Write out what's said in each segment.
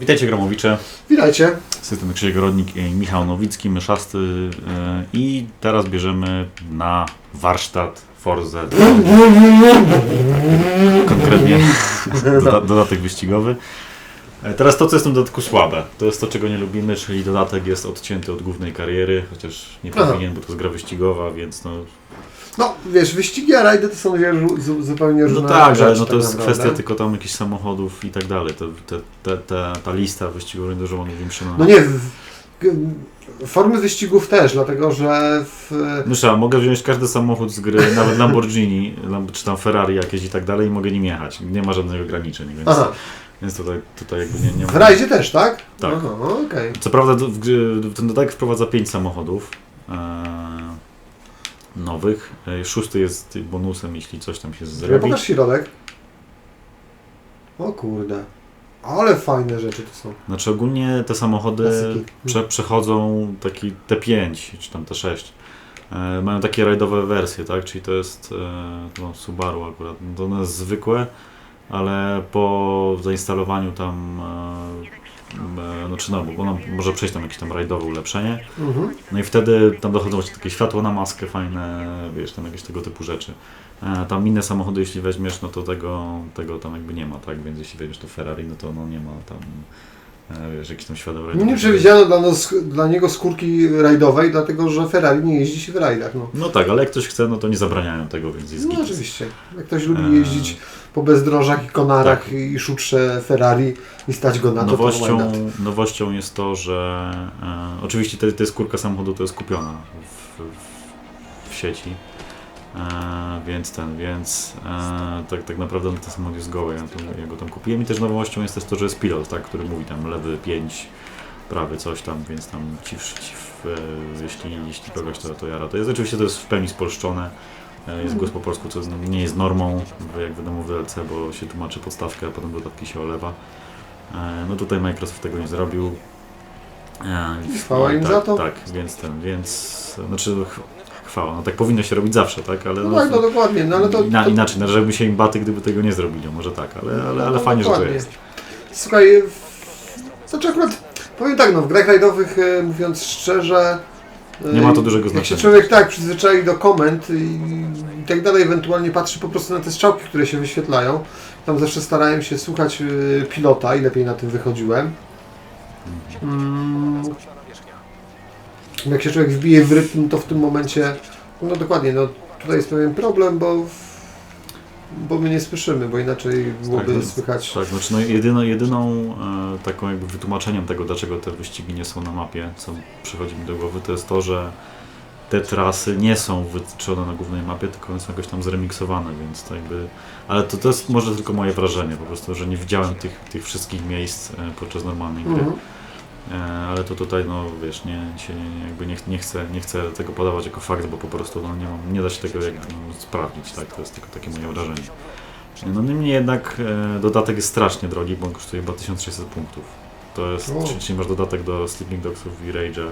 Witajcie Gromowicze, Witajcie. system Krzysiek Rodnik i Michał Nowicki, myszasty e, i teraz bierzemy na warsztat Forza konkretnie doda dodatek wyścigowy. E, Teraz to, co jest w tym dodatku słabe, to jest to, czego nie lubimy, czyli dodatek jest odcięty od głównej kariery, chociaż nie Aha. powinien, bo to jest gra wyścigowa, więc no... No, wiesz, wyścigi, a rajdy to są zu- zupełnie No różne tak, rzeczy. ale no to tak jest naprawdę. kwestia tylko tam jakichś samochodów i tak dalej. To, te, te, te, ta lista wyścigowych dużo większa na... No nie, w, formy wyścigów też, dlatego że w, Mysza, mogę wziąć każdy samochód z gry, nawet Lamborghini, Lam- czy tam Ferrari jakieś i tak dalej i mogę nim jechać. Nie ma żadnych ograniczeń, więc, aha, więc tutaj, tutaj jakby nie, nie w rajdzie też, tak? Tak. Aha, no, okej. Co prawda w grze- ten dodatek wprowadza 5 samochodów e, nowych. E, Szósty jest bonusem, jeśli coś tam się zrobi. Pokaż środek. O kurde. Ale fajne rzeczy to są. Znaczy ogólnie te samochody prze, przechodzą taki T5 czy tam T6. E, mają takie rajdowe wersje, tak? Czyli to jest e, no, Subaru akurat. To one jest zwykłe, ale po zainstalowaniu tam e, e, znaczy no, bo ono może przejść tam jakieś tam rajdowe ulepszenie. Mhm. No i wtedy tam dochodzą właśnie takie światło na maskę fajne, wiesz, tam jakieś tego typu rzeczy. E, tam inne samochody, jeśli weźmiesz, no to tego, tego tam jakby nie ma, tak? Więc jeśli weźmiesz to Ferrari, no to no nie ma tam, wiesz, jakiś tam No nie przewidziano dla, nas, dla niego skórki rajdowej, dlatego że Ferrari nie jeździ się w rajdach. No, No tak, ale jak ktoś chce, no to nie zabraniają tego, więc jest no git. oczywiście. Jak ktoś lubi Eee. jeździć po bezdrożach i konarach Tak. i szutrze Ferrari i stać go na to, to Nowością, not? nowością jest to, że e, oczywiście te, te skórka samochodu to jest kupiona w, w, w sieci. E, więc ten, więc e, tak, tak naprawdę ten samochód jest goły, ja, to, ja go tam kupiłem i też nowością jest też to, że jest pilot, tak, który mówi tam lewy 5, prawy coś tam, więc tam ci, w- ci w, e, jeśli, jeśli kogoś to, to jara. To jest oczywiście to jest w pełni spolszczone. E, Jest głos po polsku, co no, nie jest normą, bo jak wiadomo w DLC, bo się tłumaczy podstawkę, a potem dodatki się olewa. E, No tutaj Microsoft tego nie zrobił. E, I chwała im tak, za to. Tak, więc ten, więc, znaczy chwała, no tak powinno się robić zawsze, tak, ale No tak, no dokładnie, no ale to... ina, to inaczej, należałoby się im baty, gdyby tego nie zrobili, może tak, ale, ale, ale no fajnie, że to dokładnie. jest. Słuchaj, w... znaczy akurat, powiem tak, no w grach rajdowych, e, mówiąc szczerze... e, Nie ma to dużego Jak się znaczenia. człowiek tak przyzwyczai do komend i, i tak dalej, ewentualnie patrzy po prostu na te strzałki, które się wyświetlają. Tam zawsze starałem się słuchać e, pilota i lepiej na tym wychodziłem. Mm. Jak się człowiek wbije w rytm, to w tym momencie, no dokładnie, no tutaj jest pewien problem, bo, bo my nie słyszymy, bo inaczej byłoby no, słychać. Tak, znaczy no jedyną, jedyną e, taką jakby wytłumaczeniem tego, dlaczego te wyścigi nie są na mapie, co przychodzi mi do głowy, to jest to, że te trasy nie są wytyczone na głównej mapie, tylko one są jakoś tam zremiksowane, więc to jakby... Ale to, to jest może tylko moje wrażenie, po prostu, że nie widziałem tych, tych wszystkich miejsc e, podczas normalnej gry. Mhm. E, ale to tutaj, no wiesz, nie, się jakby nie, nie, chcę, nie chcę tego podawać jako fakt, bo po prostu no, nie, mam, nie da się tego jakby, no, sprawdzić, tak? To jest tylko takie moje wrażenie. No niemniej jednak e, dodatek jest strasznie drogi, bo on kosztuje chyba 1600 punktów. To jest, O. czyli, czyli masz dodatek do Sleeping Dogsów i Rage'a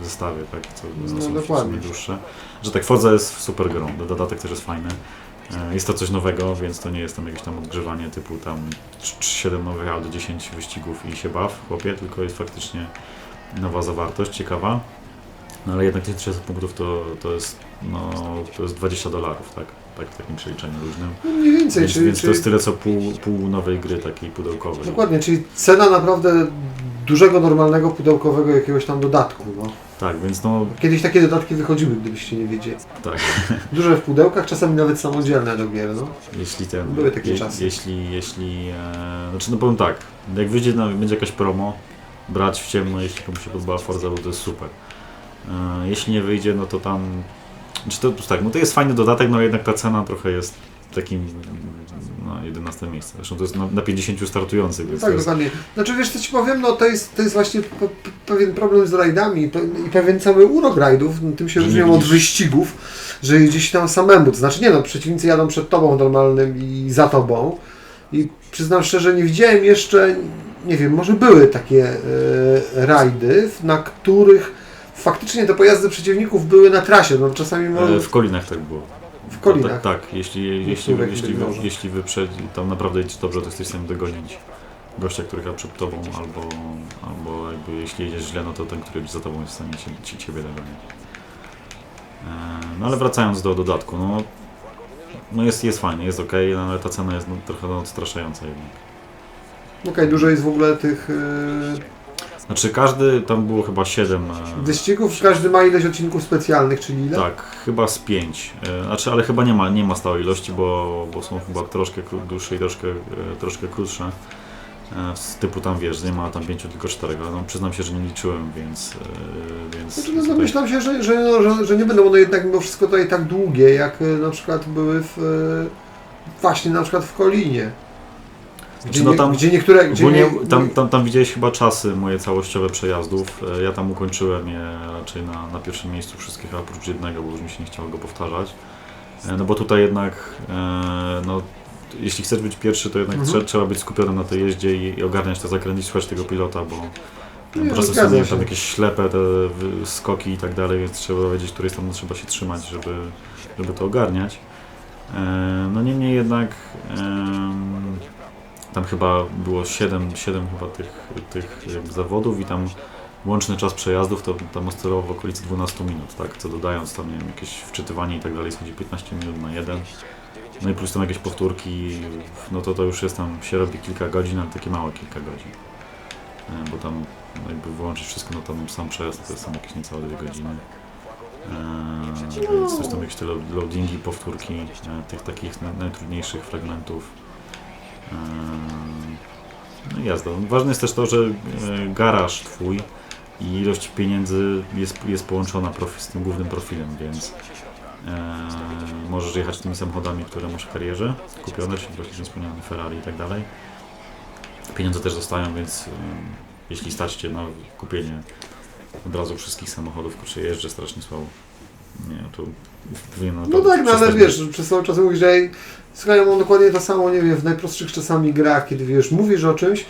w zestawie, tak? Co no, są dokładnie. dłuższe. Że tak, Forza jest super grą, dodatek też jest fajny. E, Jest to coś nowego, więc to nie jest tam jakieś tam odgrzewanie typu tam 7 nowych aut, 10 wyścigów i się baw, chłopie, tylko jest faktycznie nowa zawartość, ciekawa. No ale jednak 1600 punktów to, to jest no, to jest 20 dolarów, tak? Tak w takim przeliczeniu luźnym. No mniej więcej, Więc, czyli, więc to jest tyle co pół, pół nowej gry takiej pudełkowej. Dokładnie, czyli cena naprawdę dużego, normalnego, pudełkowego jakiegoś tam dodatku. No. Tak, więc no Kiedyś takie dodatki wychodziły, gdybyście nie wiedzieli. tak. Duże w pudełkach, czasami nawet samodzielne do gier. No. Jeśli ten. Były takie czasy. Jeśli, jeśli. E, znaczy no powiem tak, jak wyjdzie na, będzie jakaś promo, brać w ciemno, jeśli komuś się podobała Forza, bo to jest super. E, jeśli nie wyjdzie, no to tam. Czy to tak, no to jest fajny dodatek, no jednak ta cena trochę jest takim no, 11 miejsce. Zresztą to jest na, na 50 startujących, więc Tak, jest, dokładnie. Znaczy wiesz co Ci powiem, no to jest, to jest właśnie pe- pe- pewien problem z rajdami i pe- i pewien cały urok rajdów, no, tym się różnią od wyścigów, że gdzieś tam samemu, to znaczy nie no, przeciwnicy jadą przed Tobą normalnym i za Tobą i przyznam szczerze, nie widziałem jeszcze, nie wiem, może były takie e, rajdy, na których faktycznie te pojazdy przeciwników były na trasie, no czasami e, w Kolinach tak było. W Kolinach. Tak, tak jeśli, jeśli, jeśli, jeśli wyprzedzi, tam naprawdę jedzie dobrze, to jesteś w stanie dogonić. gościa, który chyba przed tobą, albo, albo jakby jeśli jedziesz źle, no to ten, który za tobą jest w stanie ci, ci, ciebie dogonić. E, No ale wracając do dodatku, no, no jest, jest fajnie, jest ok, no, ale ta cena jest no, trochę no, odstraszająca jednak. Okej, dużo jest w ogóle tych Znaczy każdy, tam było chyba 7 e, wyścigów, każdy ma ileś odcinków specjalnych, czyli ile? Tak, chyba z 5. Znaczy, ale chyba nie ma, nie ma stałej ilości, bo, bo są chyba troszkę dłuższe i troszkę, e, troszkę krótsze. E, Z typu tam wiesz, nie ma tam 5, tylko 4, ale no, przyznam się, że nie liczyłem, więc. e, więc Znaczy, no, tutaj- domyślam się, że, że, no, że, że nie będą one jednak mimo wszystko tutaj tak długie, jak e, na przykład były w, e, właśnie na przykład w Kolinie. Gdzie, no nie, tam gdzie niektóre... Gdzie Ogólnie nie, tam, tam, tam widziałeś chyba czasy moje całościowe przejazdów. E, Ja tam ukończyłem je raczej na, na pierwszym miejscu wszystkich, oprócz jednego, bo już mi się nie chciało go powtarzać. E, No bo tutaj jednak, e, no, jeśli chcesz być pierwszy, to jednak Mhm. trze- trzeba być skupionym na tej jeździe i, i ogarniać te zakręty, i słuchać tego pilota, bo Nie, po prostu są tam jakieś ślepe te skoki i tak dalej, więc trzeba wiedzieć, której strony trzeba się trzymać, żeby, żeby to ogarniać. No niemniej jednak tam chyba było 7, 7 chyba tych, tych zawodów i tam łączny czas przejazdów to tam oscylował w okolicy 12 minut, tak? Co dodając tam nie wiem, jakieś wczytywanie i tak dalej schodzi 15 minut na jeden. No i plus tam jakieś powtórki, no to to już jest tam, się robi kilka godzin, ale takie małe kilka godzin. E, Bo tam no jakby wyłączyć wszystko, no tam sam przejazd to jest tam jakieś niecałe dwie godziny. Eee, więc też tam jakieś te lo- loadingi, powtórki e, tych takich na- najtrudniejszych fragmentów. Eee, no jazda. Ważne jest też to, że e, garaż twój i ilość pieniędzy jest, jest połączona z tym głównym profilem, więc e, możesz jechać tymi samochodami, które masz w karierze kupione, czyli właśnie wspomniane Ferrari i tak dalej. Pieniądze też zostają, więc e, jeśli stać Cię na kupienie od razu wszystkich samochodów, kurczę, jeżdżę strasznie słabo. Nie, to powinien No naprawdę tak, no ale przestać wiesz, być. przez cały czas mówisz, że słuchaj, mam dokładnie to samo, nie wiem, w najprostszych czasami grach, kiedy wiesz, mówisz o czymś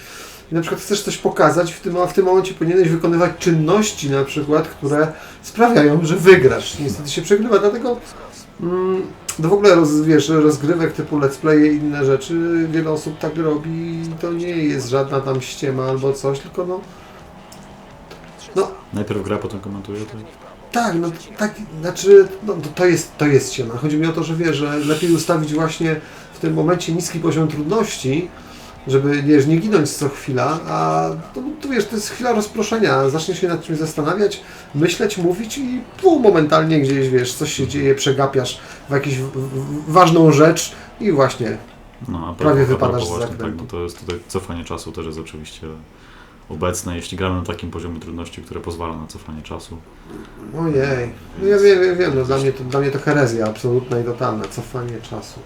i na przykład chcesz coś pokazać, w tym, a w tym momencie powinieneś wykonywać czynności na przykład, które sprawiają, że wygrasz. Niestety się przegrywa, dlatego mm, no w ogóle roz, wiesz, rozgrywek typu let's play i inne rzeczy, wiele osób tak robi i to nie jest żadna tam ściema albo coś, tylko no Najpierw gra, potem komentuje, to Tak, no tak, znaczy, no, to, jest, to jest ściema. Chodzi mi o to, że wiesz, że lepiej ustawić właśnie w tym momencie niski poziom trudności, żeby wiesz, nie ginąć co chwila, a to, to wiesz, to jest chwila rozproszenia. Zaczniesz się nad czymś zastanawiać, myśleć, mówić i pół momentalnie gdzieś, wiesz, coś się dzieje, przegapiasz w jakąś ważną rzecz i właśnie, No, Prawie a wypadasz z właśnie, tak, zakrętu. no to jest tutaj cofanie czasu też jest oczywiście obecne, jeśli gramy na takim poziomie trudności, które pozwala na cofanie czasu. ojej, no ja wiem, wiem, wiem, no dla mnie to, dla mnie to herezja absolutna i totalna, cofanie czasu.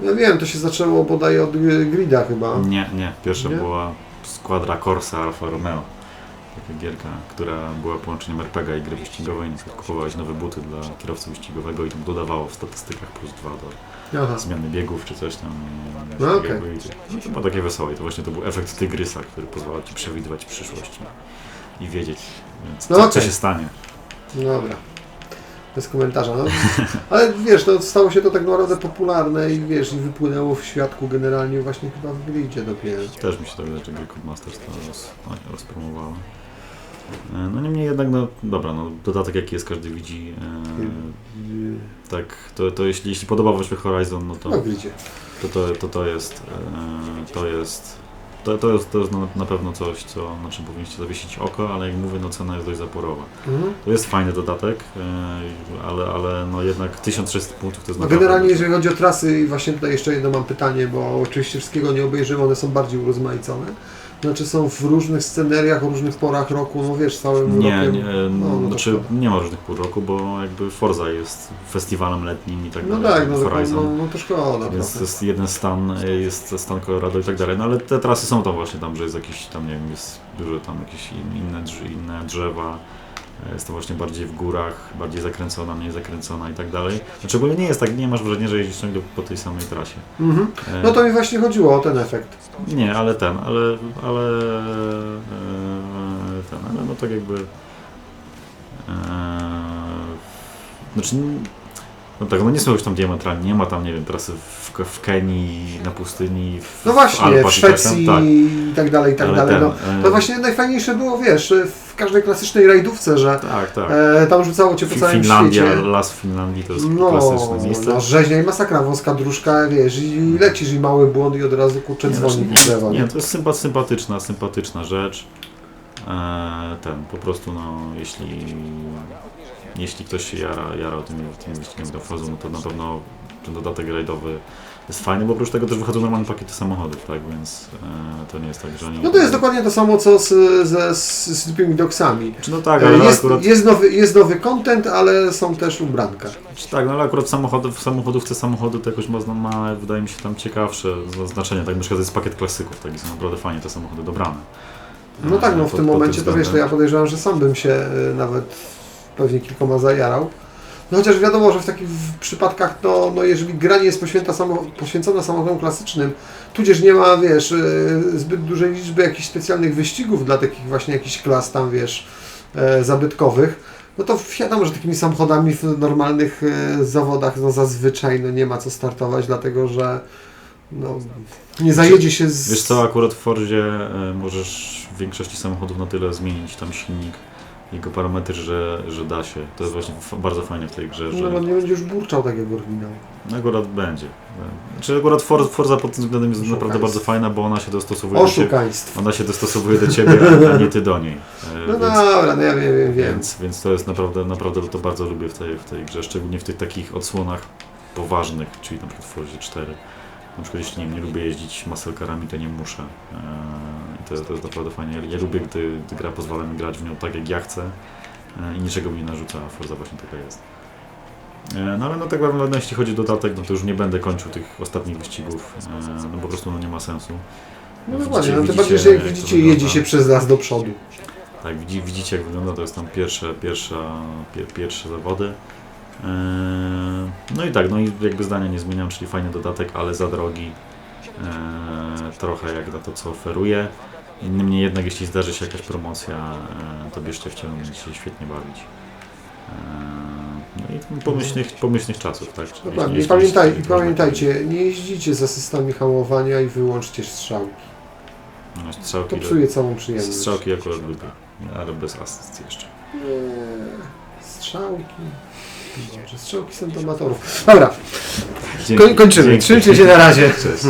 Ja wiem, to się zaczęło bodaj od Grida chyba. Nie, nie. Pierwsza Nie? była Squadra Corsa Alfa Romeo. Taka gierka, która była połączeniem RPG i gry wyścigowej. Przykład kupowałeś nowe buty dla kierowcy wyścigowego i tam dodawało w statystykach plus dwa do Aha. zmiany biegów czy coś tam. No okej. i- No to było takie wesołe. I to właśnie to był efekt tygrysa, który pozwala ci przewidywać przyszłość i, wiedzieć, co, No co okej. się stanie. Dobra. Bez komentarza. No. Ale wiesz, no, stało się to tak naprawdę popularne i wiesz, i wypłynęło w świadku generalnie właśnie chyba w gridzie dopiero. Też mi się tak wydaje, że gry Codemasters to roz, rozpromowało. E, No niemniej jednak, no dobra, no dodatek jaki jest, każdy widzi. E, tak, to, to jeśli, jeśli podoba Wam się Horizon, no to No to, to, to, to jest e, to jest to, to jest, to jest na, na pewno coś, co, na czym powinniście zawiesić oko, ale jak mówię, no cena jest dość zaporowa. Mhm. To jest fajny dodatek, e, ale, ale no jednak 1600 punktów to jest No naprawdę generalnie dużo. jeżeli chodzi o trasy i właśnie tutaj jeszcze jedno mam pytanie, bo oczywiście wszystkiego nie obejrzymy, one są bardziej urozmaicone. Znaczy są w różnych sceneriach, o różnych porach roku, no wiesz, całym Nie, rokiem. nie, no, no to znaczy szkoda. nie ma różnych pół roku, bo jakby Forza jest festiwalem letnim i tak No dalej. tak, no, Horizon. no, no to szkoda Więc to trochę. jest jeden stan, jest stan Colorado i tak dalej, no ale te trasy są tam właśnie tam, że jest jakiś tam, nie wiem, jest dużo tam jakieś in- inne, inne drzewa, jest to właśnie bardziej w górach, bardziej zakręcona, mniej zakręcona i tak dalej. Znaczy ogólnie nie jest tak, nie masz wrażenia, że jeździsz ciągle po tej samej trasie. Mhm. E, No to mi właśnie chodziło o ten efekt. Nie, ale ten, ale, ale e, ten, ale no tak jakby e, znaczy No tak, no nie są już tam diametralnie, nie ma tam, nie wiem, trasy w, w Kenii, na pustyni, w, No właśnie, w Alpach i tak tam, Szwecji tak. i tak dalej, i tak Ale dalej. ten, No, e, to właśnie najfajniejsze było, wiesz, w każdej klasycznej rajdówce, że Tak, tak. e, tam rzucało cię po całym Finlandia, świecie. las w Finlandii to jest No, klasyczne miejsce. no, rzeźnia i masakra, wąska dróżka, wiesz, i lecisz i mały błąd i od razu kurczę Nie, dzwoni znaczy, w drzewo. Nie, to jest sympa, sympatyczna, sympatyczna rzecz. E, ten, po prostu no, jeśli, jeśli ktoś się jara, jara tym, tym wyścigiem do fazu, no to na pewno ten dodatek rajdowy jest fajny, bo oprócz tego też wychodzą normalne pakiety samochodów, tak, więc e, to nie jest tak, że oni... No to jest dokładnie to samo, co z, ze z Sleeping Dogsami. Czy no tak, E, ale jest, akurat... jest, nowy, jest nowy content, ale są też ubranka. Czy tak, no ale akurat samochodów, w samochodówce samochody to jakoś ma, ma, wydaje mi się, tam ciekawsze znaczenie. Tak, na przykład jest pakiet klasyków, tak, i są naprawdę fajnie te samochody dobrane. No tak, no w Pod- tym pod momencie to wiesz, to względem. ja podejrzewam, że sam bym się e, nawet pewnie kilkoma zajarał. No chociaż wiadomo, że w takich przypadkach, no, no jeżeli gra nie jest poświęta samo, poświęcona samochodom klasycznym, tudzież nie ma, wiesz, e, zbyt dużej liczby jakichś specjalnych wyścigów dla takich właśnie jakichś klas tam, wiesz, e, zabytkowych, no to wiadomo, że takimi samochodami w normalnych e, zawodach, no zazwyczaj no nie ma co startować, dlatego że no, nie zajedzie się z... Wiesz co, akurat w Fordzie możesz w większości samochodów na tyle zmienić tam silnik, jego parametry, że, że da się. To jest właśnie bardzo fajne w tej grze, że No, bo nie będzie już burczał tak jak oryginał. akurat będzie. Znaczy akurat For, Forza pod tym względem jest naprawdę bardzo fajna, bo ona się dostosowuje do ciebie. Ona się dostosowuje do ciebie, a nie ty do niej. E, No więc- dobra, no ja wiem, wiem, wiem. Więc, więc to jest naprawdę, naprawdę to bardzo lubię w tej, w tej grze, szczególnie w tych takich odsłonach poważnych, czyli na przykład w Forzie 4. Na przykład jeśli nie, nie lubię jeździć muscle-carami, to nie muszę. I to, to jest naprawdę fajnie. Ja, lubię, gdy, gdy gra pozwala mi grać w nią tak, jak ja chcę eee, i niczego mi nie narzuca, a Forza właśnie taka jest. Eee, No ale no tak naprawdę jeśli chodzi o dodatek, no to już nie będę kończył tych ostatnich wyścigów, no po prostu no nie ma sensu. No Widzicie- dokładnie, no tym bardziej, że jak widzicie, jedzie się przez las do przodu. Tak, widzi, widzicie jak wygląda, to jest tam pierwsze, pierwsza, pier, pierwsze zawody. Eee, No i tak, no i jakby zdania nie zmieniam, czyli fajny dodatek, ale za drogi. Eee, Trochę jak na to, co oferuje. Niemniej jednak, jeśli zdarzy się jakaś promocja, eee, to bierzcie w ciągu, będziecie się świetnie bawić. No i pomyślnych, pomyślnych czasów, tak? Dokładnie. I, jeśli- pamiętaj, I pamiętajcie, nie jeździcie z asystami hamowania i wyłączcie strzałki. No, Strzałki, To psuje całą przyjemność. strzałki akurat lubię, ale bez asyst jeszcze. Nie, strzałki. Strzałki są do amatorów. Dobra, Dzięki. kończymy. Dzięki. Trzymajcie się na razie. Cześć.